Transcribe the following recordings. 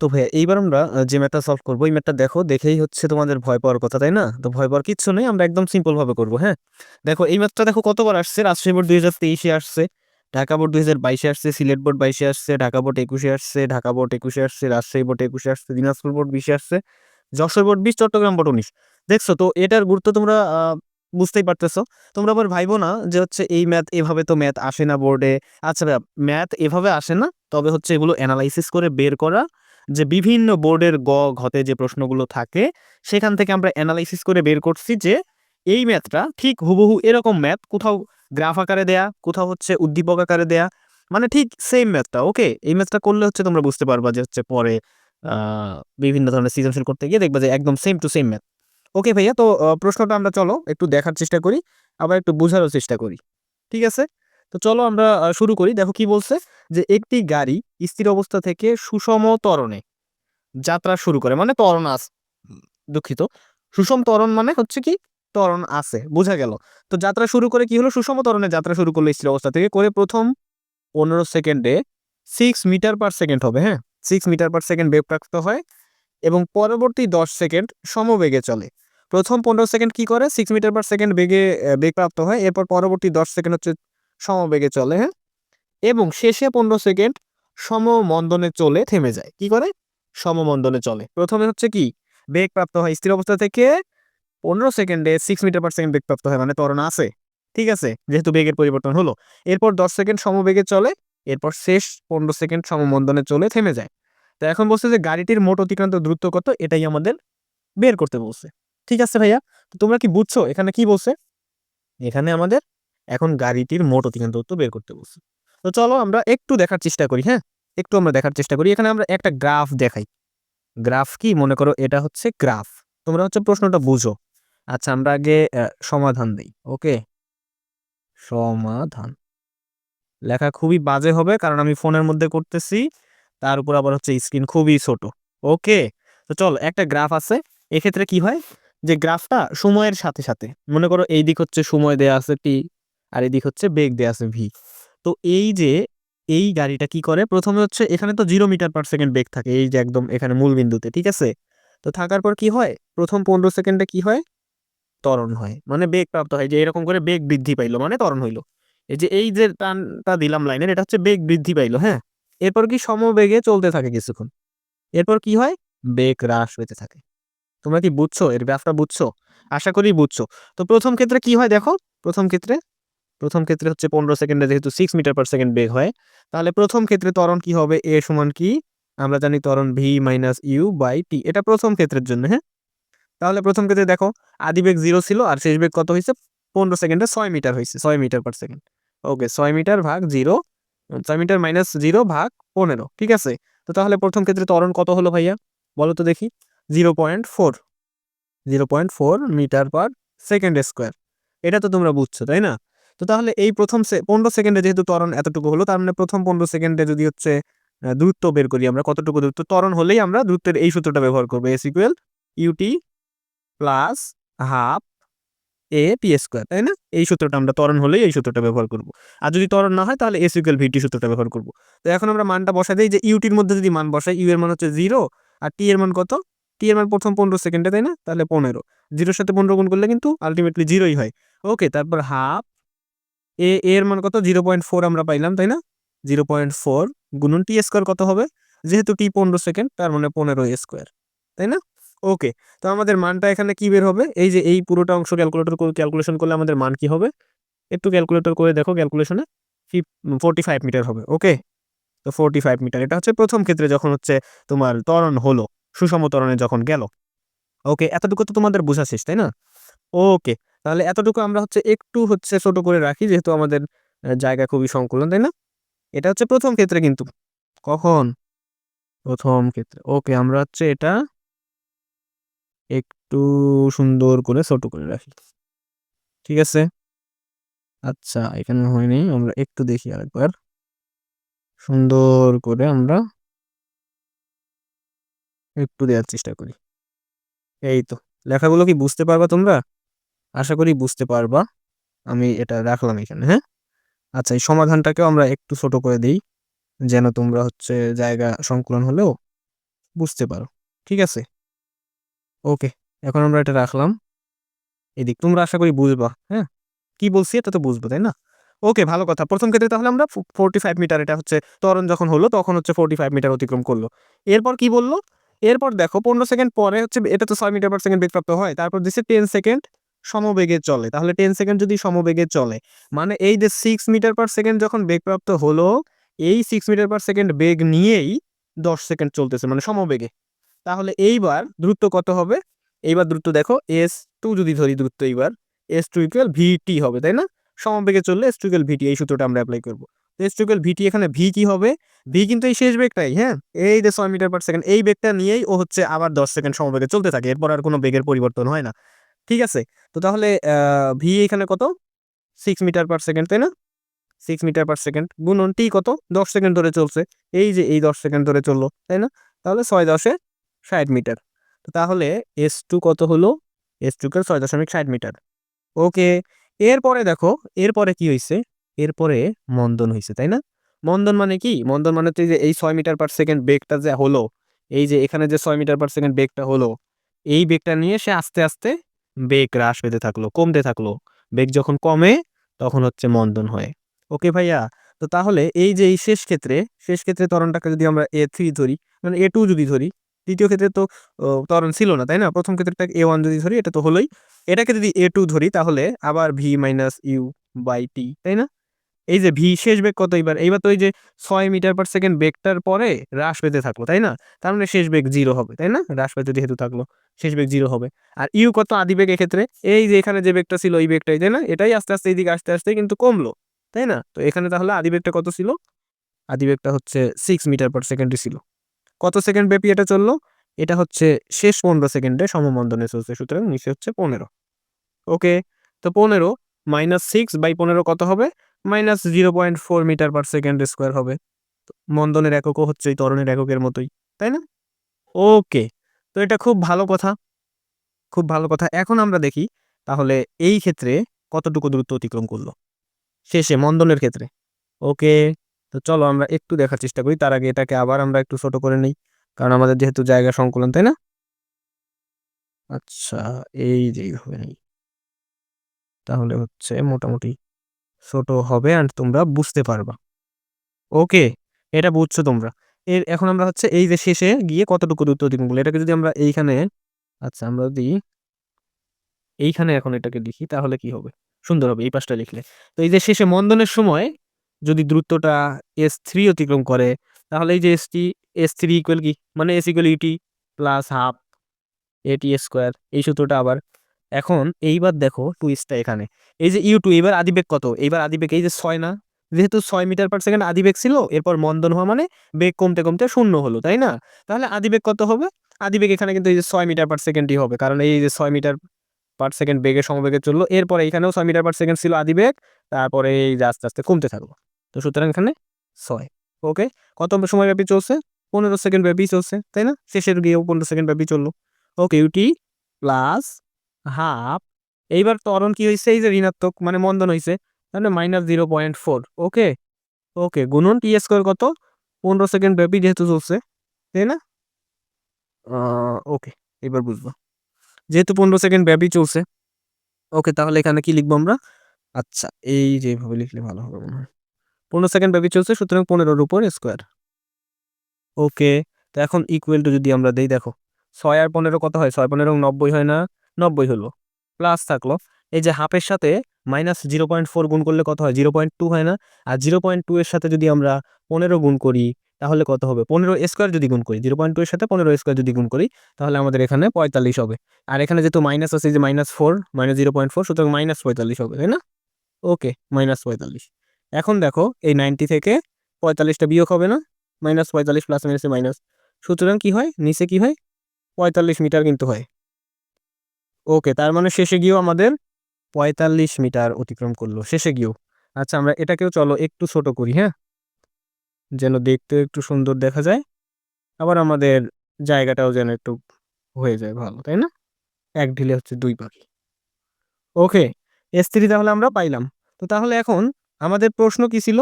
তো ভাইয়া এইবার আমরা যে ম্যাথটা সলভ করব এই ম্যাথটা দেখো দেখেই হচ্ছে তোমাদের ভয় পাওয়ার কথা, তাই না? তো ভয় পাওয়ার কিচ্ছু নেই। আমরা একদম সিম্পল ভাবে করব, হ্যাঁ? দেখো এই ম্যাথটা দেখো কতবার আসছে? রাজশাহী বোর্ড দুই হাজার তেইশে আসছে, ঢাকা বোর্ড দুই হাজার বাইশে আসছে, সিলেট বোর্ড বাইশে আসছে, ঢাকা বোর্ড একুশে আসছে, ঢাকা বোর্ড ২১ এ আসছে, রাজশাহী বোর্ড একুশে আসছে, দিনাজপুর বোর্ড ২০ এ আসছে, যশোর বোর্ড ২০, চট্টগ্রাম বোর্ড ১৯। দেখছ তো এটার গুরুত্ব তোমরা বুঝতেই পারতেছো। তোমরা আবার ভাইবো না যে হচ্ছে এই ম্যাথ এভাবে তো ম্যাথ আসে না বোর্ডে। আচ্ছা ম্যাথ এভাবে আসে না। তবে হচ্ছে এগুলো অ্যানালাইসিস করে বের করা যে বিভিন্ন বোর্ডের গ, ঘতে যে প্রশ্নগুলো থাকে সেখান থেকে আমরা অ্যানালাইসিস করে বের করছি যে এই ম্যাথটা ঠিক হুবহু এরকম ম্যাথ কোথাও গ্রাফ আকারে দেয়া, কোথাও হচ্ছে উদ্দীপক আকারে দেয়া। মানে ঠিক সেম ম্যাথটা, ওকে? এই ম্যাথটা করলে হচ্ছে তোমরা বুঝতে পারবা যে হচ্ছে পরে বিভিন্ন ধরনের সৃজনশীল করতে গিয়ে দেখবা যে একদম same to same math. Okay ভাইয়া তো প্রশ্নটা আমরা চলো একটু দেখার চেষ্টা করি, আবার একটু বোঝারও চেষ্টা করি। ঠিক আছে? তো চলো আমরা শুরু করি। দেখো কি বলছে? যে একটি গাড়ি স্থির অবস্থা থেকে সুষম ত্বরণে যাত্রা শুরু করে। মানে ত্বরণ আস দুঃখিত। সুষম ত্বরণ মানে হচ্ছে কি? ত্বরণ আছে। বোঝা গেল। তো যাত্রা শুরু করে কি হলো? সুষম ত্বরণে যাত্রা শুরু করল স্থির অবস্থা থেকে করে প্রথম ১৫ সেকেন্ডে সিক্স মিটার পার সেকেন্ড হবে, হ্যাঁ? সিক্স মিটার পার সেকেন্ড বেগ প্রাপ্ত হয় এবং পরবর্তী 10 সেকেন্ড সমবেগে চলে। প্রথম ১৫ সেকেন্ড কি করে? সিক্স মিটার পার সেকেন্ড বেগে বেগ প্রাপ্ত হয়। এরপর পরবর্তী 10 সেকেন্ড হচ্ছে সমবেগে চলে, হ্যাঁ? এবং শেষে ১৫ সেকেন্ড সমমন্দনে চলে থেমে যায়। কি করে? সমমন্দনে চলে। প্রথমে হচ্ছে কি? বেগ প্রাপ্ত হয় স্থির অবস্থা থেকে ১৫ সেকেন্ডে সিক্স মিটার পার সেকেন্ড বেগ প্রাপ্ত হয় মানে ত্বরণ আছে। ঠিক আছে? যেহেতু বেগের পরিবর্তন হলো। এরপর 10 সেকেন্ড সমবেগে চলে। এরপর শেষ ১৫ সেকেন্ড সমমন্দনে চলে থেমে যায়। তো এখন বলছে যে গাড়িটির মোট অতিক্রান্ত দূরত্ব কত? এটাই আমাদের বের করতে বলছে। ঠিক আছে ভাইয়া? তো তোমরা কি বুঝছ এখানে কি বলছে? এখানে আমাদের এখন গাড়িটির মোট অতিক্রান্ত দূরত্ব বের করতে বলছে। তো চলো আমরা একটু দেখার চেষ্টা করি, হ্যাঁ? একটু আমরা দেখার চেষ্টা করি। এখানে আমরা একটা গ্রাফ দেখাই। গ্রাফ কি? মনে করো এটা হচ্ছে গ্রাফ। তোমরা হচ্ছে প্রশ্নটা বুঝো। আচ্ছা আমরা আগে সমাধান দিই ওকে? সমাধান। লেখা খুবই বাজে হবে কারণ আমি ফোনের মধ্যে করতেছি। তার উপর আবার হচ্ছে স্ক্রিন খুবই ছোট। ওকে? তো চল একটা গ্রাফ আছে। এক্ষেত্রে কি হয়? যে গ্রাফটা সময়ের সাথে, সাথে মনে করো এই দিক হচ্ছে সময় দেয়া আছে t আর এদিক হচ্ছে বেগ দেয়া আছে v। তো এই যে এই গাড়িটা কি করে? প্রথমে হচ্ছে এখানে তো 0 মিটার পার সেকেন্ড বেগ থাকে। এই যে একদম এখানে মূল বিন্দুতে। ঠিক আছে? তো থাকার পর কি হয়? প্রথম ১৫ সেকেন্ডে কি হয়? ত্বরণ হয়। মানে বেগ প্রাপ্ত হয় যে এরকম করে বেগ বৃদ্ধি পাইলো মানে ত্বরণ হইল। এই যে এই যে টানটা দিলাম লাইনের এটা হচ্ছে বেগ বৃদ্ধি পাইলো, হ্যাঁ? এরপর কি সমবেগে চলতে থাকে কিছুক্ষণ। এরপর কি হয়? বেগ হ্রাস পেতে থাকে। তোমরা কি বুঝছ? এর গ্রাফটা বুঝছ? আশা করি বুঝছ। তো প্রথম ক্ষেত্রে কি হয় দেখো? প্রথম ক্ষেত্রে প্রথম ক্ষেত্রে হচ্ছে ১৫ সেকেন্ডে যেহেতু সিক্স মিটার পার সেকেন্ড বেগ হয়, তাহলে প্রথম ক্ষেত্রে ত্বরণ কি হবে? a সমান কি? আমরা জানি ত্বরণ V minus U by T এটা প্রথম ক্ষেত্রের জন্য, হ্যাঁ? তাহলে প্রথম ক্ষেত্রে দেখো আদিবেগ জিরো ছিল আর শেষ বেগ কত হয়েছে পনেরো সেকেন্ডে ছয় মিটার হয়েছে ছয় মিটার পার সেকেন্ড। ওকে ছয় মিটার ভাগ 0 6 মিটার মাইনাস জিরো ভাগ 15 ঠিক আছে? তো তাহলে প্রথম ক্ষেত্রে ত্বরণ কত হলো ভাইয়া? বলো তো দেখি? 0.4 0.4 মিটার পার সেকেন্ড স্কোয়ার এটা তো তোমরা বুঝছ, তাই না? তো তাহলে এই প্রথম 15 সেকেন্ডে যেহেতু ত্বরণ এতটুকু হলো তার মানে প্রথম 15 সেকেন্ডে যদি হচ্ছে দূরত্ব বের করি আমরা কতটুকু দূরত্ব? ত্বরণ হলেই আমরা দূরত্বের এই সূত্রটা ব্যবহার করব s equal ut plus half a p square, তাই না? এই সূত্রটা আমরা ত্বরণ হলেই এই সূত্রটা ব্যবহার করব। আর যদি ত্বরণ না হয় তাহলে s ইকুয়াল vt সূত্রটা ব্যবহার করব। তো এখন আমরা মানটা বসাই দিই যে ইউটির মধ্যে যদি মান বসাই u এর মান হচ্ছে জিরো আর টি এর মান কত? টি এর মান প্রথম 15 সেকেন্ডে, তাই না? তাহলে পনেরো জিরোর সাথে 15 গুণ করলে কিন্তু আল্টিমেটলি জিরোই হয়। ওকে তারপর হাফ a এর মান কত? 0.4 আমরা পাইলাম, তাই না? 0.4 গুণন টি স্কয়ার কত হবে? যেহেতু টি পনেরো সেকেন্ড তার মানে 15 a স্কয়ার, তাই না? ওকে তো আমাদের মানটা এখানে কি বের হবে? এই যে এই পুরোটা অংশ ক্যালকুলেটর ক্যালকুলেশন করলে আমাদের মান কি হবে? একটু ক্যালকুলেটর করে দেখো ক্যালকুলেশনে ফিফ 45 মিটার হবে। ওকে? তো 45 মিটার এটা হচ্ছে প্রথম ক্ষেত্রে যখন হচ্ছে তোমার ত্বরণ হলো, সুষম ত্বরণে যখন গেল। ওকে এতটুকু তো তোমাদের বোঝা শেষ, তাই না? ওকে তাহলে এতটুকু আমরা হচ্ছে একটু হচ্ছে ছোট করে রাখি যেহেতু আমাদের জায়গা খুবই সংকুলন, তাই না? এটা হচ্ছে প্রথম ক্ষেত্রে কিন্তু। কখন? প্রথম ক্ষেত্রে। ওকে আমরা হচ্ছে এটা একটু সুন্দর করে ছোট করে রাখি। ঠিক আছে? আচ্ছা এখানে হয়নি। আমরা একটু দেখি আরেকবার। সুন্দর করে আমরা একটু দেওয়ার চেষ্টা করি। এই তো। লেখাগুলো কি বুঝতে পারবা তোমরা? আশা করি বুঝতে পারবা। আমি এটা রাখলাম এখানে, হ্যাঁ? আচ্ছা এই সমাধানটাকেও আমরা একটু ছোট করে দিই যেন তোমরা হচ্ছে জায়গা সংকুলন হলেও বুঝতে পারো ঠিক আছে? ওকে এখন আমরা এটা রাখলাম। এদিক তোমরা আশা করি বুঝবা হ্যাঁ? কি বলছি এটা তো বুঝব তাই না? ওকে ভালো কথা। প্রথম ক্ষেত্রে তাহলে আমরা ফোর্টি ফাইভ মিটার এটা হচ্ছে ত্বরণ যখন হলো তখন হচ্ছে ফোর্টি ফাইভ মিটার অতিক্রম করল। এরপর কি বলল? এরপর দেখো পনেরো সেকেন্ড পরে হচ্ছে এটা তো ছয় মিটার পার সেকেন্ড বেগপ্রাপ্ত হয় তারপর দিচ্ছে টেন সেকেন্ড সমবেগে চলে। তাহলে টেন সেকেন্ড যদি সমবেগে চলে মানে এই যে সিক্স মিটার পার সেকেন্ড যখন বেগপ্রাপ্ত হলো, এই সিক্স মিটার পার সেকেন্ড বেগ নিয়েই দশ সেকেন্ড চলতেছে মানে সমবেগে। তাহলে এইবার দ্রুত কত হবে? এইবার দ্রুত দেখো এস টু যদি ধরি দ্রুত এইবার এস টু ইকুয়াল ভিটি হবে, তাই না? সমবেগে চললে এস টু ইকুয়াল ভিটি এই সূত্রটা আমরা অ্যাপ্লাই করব। এস টু ইকুয়াল ভিটি এখানে ভি কি হবে? ভি কিন্তু এই শেষ বেগটাই হ্যাঁ? এই যে ছয় মিটার পার সেকেন্ড এই বেগটা নিয়েই ও হচ্ছে আবার দশ সেকেন্ড সমবেগে চলতে থাকে, এরপর আর কোনো বেগের পরিবর্তন হয় না। ঠিক আছে? তো তাহলে ভি এখানে কত? সিক্স মিটার পার সেকেন্ড তাই না? সিক্স মিটার পার সেকেন্ড গুণন টি কত? দশ সেকেন্ড ধরে চলছে। এই যে এই দশ সেকেন্ড ধরে চলল, তাই না? তাহলে ছয় দশে ষাট মিটার তো তাহলে এস টু কত হলো? এস টুকের ছয় দশমিক ষাট মিটার ওকে, এরপরে দেখো, এরপরে কি হয়েছে এরপরে মন্দন হয়েছে তাই না? মন্দন মানে কি? মন্দন মানে হচ্ছে যে এই ছয় মিটার পার সেকেন্ড বেগটা যে হলো, এই যে এখানে যে ছয় মিটার পার সেকেন্ড বেগটা হলো, এই বেগটা নিয়ে সে আস্তে আস্তে বেগ হ্রাস পেতে থাকল, কমতে থাকল। বেগ যখন কমে, তখন হচ্ছে মন্দন হয়। ওকে ভাইয়া, তো তাহলে এই যে এই শেষ ক্ষেত্রে শেষ ক্ষেত্রে তরণটাকে যদি আমরা এ থ্রি ধরি মানে এ টু যদি ধরি দ্বিতীয় ক্ষেত্রে তো তরণ ছিল না, তাই না? প্রথম ক্ষেত্রেটা এ ওয়ান যদি ধরি, এটা তো হলোই। এটাকে যদি এ টু ধরি, তাহলে আবার V minus U by T তাই না? এই যে ভি শেষ বেগ কত এইবার? এইবার তো এই যে ছয় মিটার পার সেকেন্ড বেগটার পরে হ্রাস পেতে থাকল, তাই না? তার মানে শেষ বেগ জিরো হবে, তাই না? হ্রাস পেতে যেহেতু থাকল, শেষ বেগ জিরো হবে। আর ইউ কত আদি বেগ এক্ষেত্রে? এই যে এখানে যে বেগটা ছিল এই বেগটাই, তাই না? এটাই আস্তে আস্তে এইদিকে আস্তে আস্তে কিন্তু কমলো, তাই না? তো এখানে তাহলে আদি বেগটা কত ছিল? আদি বেগটা হচ্ছে সিক্স মিটার পার সেকেন্ডে ছিল। কত সেকেন্ড ব্যাপী এটা চলল? এটা হচ্ছে শেষ পনেরো সেকেন্ডে সমমন্দনে চলছে সুতরাং নিচে হচ্ছে পনেরো। ওকে তো পনেরো মাইনাস সিক্স বাই পনেরো কত হবে? Minus zero point four metre per second square হবে। মন্দনের এককও হচ্ছে এই ত্বরণের এককের মতোই, তাই না? ওকে, তো এটা খুব ভালো কথা, খুব ভালো কথা। এখন আমরা দেখি তাহলে এই ক্ষেত্রে কতটুকু দূরত্ব অতিক্রম করল? শেষে মন্দনের ক্ষেত্রে। ওকে, তো চলো আমরা একটু দেখার চেষ্টা করি। তার আগে এটাকে আবার আমরা একটু ছোট করে নিই, কারণ আমাদের যেহেতু জায়গা সংকুলন, তাই না? আচ্ছা এই যে এইভাবে তাহলে হচ্ছে মোটামুটি ছোট হবে আর তোমরা বুঝতে পারবা। ওকে এটা বুঝছ তোমরা। এর এখন আমরা হচ্ছে এই যে শেষে গিয়ে কতটুকু দূরত্ব অতিক্রম এটাকে যদি আমরা এইখানে আচ্ছা আমরা যদি এইখানে এখন এটাকে লিখি, তাহলে কি হবে? সুন্দর হবে, এই পাশটা লিখলে। তো এই যে শেষে মন্দনের সময় যদি দ্রুতটা এস থ্রি অতিক্রম করে, তাহলে এই যে S T S three equal কি? মানে S equal U T plus half A T square এই সূত্রটা আবার এখন এইবার দেখো টুইস্টটা এখানে। এই যে ইউ টু এবার আদিবেগ কত? এইবার আদিবেগ এই যে ছয় না? যেহেতু ছয় মিটার পার সেকেন্ড আদিবেগ ছিল, এরপর মন্দন হওয়া মানে বেগ কমতে কমতে শূন্য হলো, তাই না? তাহলে আদিবেগ কত হবে? আদিবেগ এখানে কিন্তু এই যে ছয় মিটার পার সেকেন্ডই হবে, কারণ এই যে ছয় মিটার পার সেকেন্ড বেগে সমবেগে চলল, এরপরে এখানেও ছয় মিটার পার সেকেন্ড ছিল আদিবেগ, তারপরে এই যে আস্তে আস্তে কমতে থাকল। তো সুতরাং এখানে ছয় ওকে কত সময় ব্যাপী চলছে? পনেরো সেকেন্ড ব্যাপী চলছে, তাই না? শেষের গিয়েও পনেরো সেকেন্ড ব্যাপী চলল ওকে ইউটি প্লাস হাফ। এইবার ত্বরণ কি হয়েছে এই যে ঋণাত্মক মানে মন্দন হয়েছে তাহলে minus zero point four okay okay গুণন টি স্কোয়ার কত? পনেরো সেকেন্ড ব্যাপী যেহেতু চলছে, তাই না? ওকে এবার বুঝব। যেহেতু পনেরো সেকেন্ড ব্যাপী চলছে ওকে তাহলে এখানে কি লিখব আমরা? আচ্ছা এই যেভাবে লিখলে ভালো হবে মনে হয়। পনেরো সেকেন্ড ব্যাপী চলছে, সুতরাং পনেরোর উপর স্কোয়ার ওকে তো এখন ইকুয়াল টু যদি আমরা দেই, দেখো, ছয় আর পনেরো কত হয়? ছয়, পনেরো নব্বই হয় না। নব্বই হলো। প্লাস থাকল। এই যে হাফের সাথে মাইনাস জিরো পয়েন্ট ফোর গুণ করলে কত হয়? জিরো পয়েন্ট টু হয় না? আর জিরো পয়েন্ট টু এর সাথে যদি আমরা পনেরো গুণ করি, তাহলে কত হবে? পনেরো স্কোয়ার যদি গুণ করি জিরো পয়েন্ট টু এর সাথে পনেরো স্কোয়ার যদি গুণ করি, তাহলে আমাদের এখানে পঁয়তাল্লিশ হবে। আর এখানে যেহেতু মাইনাস আছে যে minus four minus zero point four সুতরাং মাইনাস পঁয়তাল্লিশ হবে, তাই না? ওকে মাইনাস পঁয়তাল্লিশ। এখন দেখো, এই নাইনটি থেকে পঁয়তাল্লিশটা বিয়োগ হবে না? মাইনাস পঁয়তাল্লিশ প্লাস মাইনাসে মাইনাস সুতরাং কি হয়? নিচে কি হয়? পঁয়তাল্লিশ মিটার কিন্তু হয়। ওকে, তার মানে শেষে গিয়েও আমাদের পঁয়তাল্লিশ মিটার অতিক্রম করল, শেষে গিয়েও। আচ্ছা আমরা এটাকেও চলো একটু ছোট করি হ্যাঁ? যেন দেখতে একটু সুন্দর দেখা যায়, আবার আমাদের জায়গাটাও যেন একটু হয়ে যায় ভালো, তাই না? এক ঢিলে হচ্ছে দুই পাখি ওকে এস থ্রি তাহলে আমরা পাইলাম। তো তাহলে এখন আমাদের প্রশ্ন কি ছিল?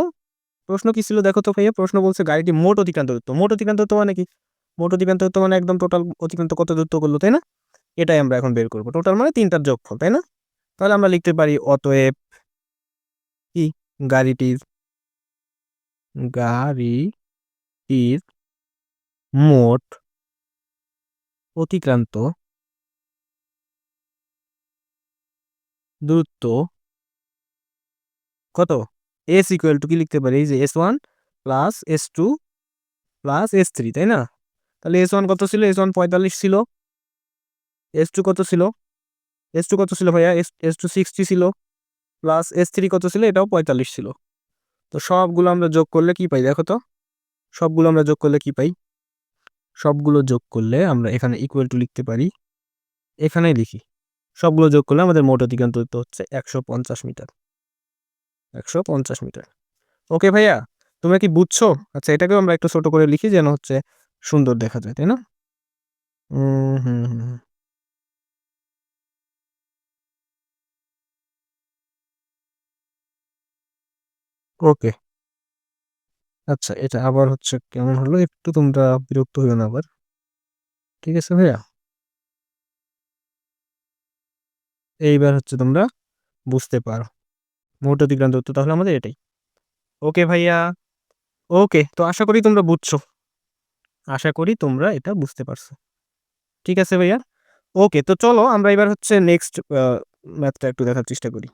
প্রশ্ন কি ছিল দেখো তো ভাইয়া, প্রশ্ন বলছে গাড়িটি মোট অতিক্রান্ত দূরত্ব। মোট অতিক্রান্ত দূরত্ব মানে কি? মোট অতিক্রান্ত দূরত্ব মানে একদম টোটাল অতিক্রান্ত কত দূরত্ব করল, তাই না? এটাই আমরা এখন বের করব। টোটাল মানে তিনটার যোগফল, তাই না? তাহলে আমরা লিখতে পারি অতএব কি? গাড়িটির গাড়িটির মোট অতিক্রান্ত দূরত্ব কত? এস ইকুয়াল টু কি লিখতে পারি? এই যে S one plus S two plus S three তাই না? তাহলে এস ওয়ান কত ছিল? এস ওয়ান পঁয়তাল্লিশ ছিল। এস টু কত ছিল? এস টু কত ছিল ভাইয়া? এস এস টু সিক্সটি ছিল প্লাস এস থ্রি কত ছিল? এটাও পঁয়তাল্লিশ ছিল। তো সবগুলো আমরা যোগ করলে কি পাই দেখো তো? সবগুলো আমরা যোগ করলে কি পাই? সবগুলো যোগ করলে আমরা এখানে ইকুয়াল টু লিখতে পারি। এখানেই লিখি। সবগুলো যোগ করলে আমাদের মোট অতিক্রান্ত হচ্ছে একশো পঞ্চাশ মিটার। একশো পঞ্চাশ মিটার। ওকে ভাইয়া, তোমরা কি বুঝছ? আচ্ছা এটাকেও আমরা একটু ছোট করে লিখি যেন হচ্ছে সুন্দর দেখা যায়, তাই না? হুম হুম হুম। ওকে আচ্ছা এটা আবার হচ্ছে কেমন হলো? একটু তোমরা বিরক্ত হইও না আবার। ঠিক আছে ভাইয়া? এইবার হচ্ছে তোমরা বুঝতে পারো। মোট অতিক্রান্ত দূরত্ব তাহলে আমাদের এটাই। ওকে ভাইয়া? ওকে তো আশা করি তোমরা বুঝছ। আশা করি তোমরা এটা বুঝতে পারছ। ঠিক আছে ভাইয়া? ওকে তো চলো আমরা এবার হচ্ছে নেক্সট ম্যাথটা একটু দেখার চেষ্টা করি।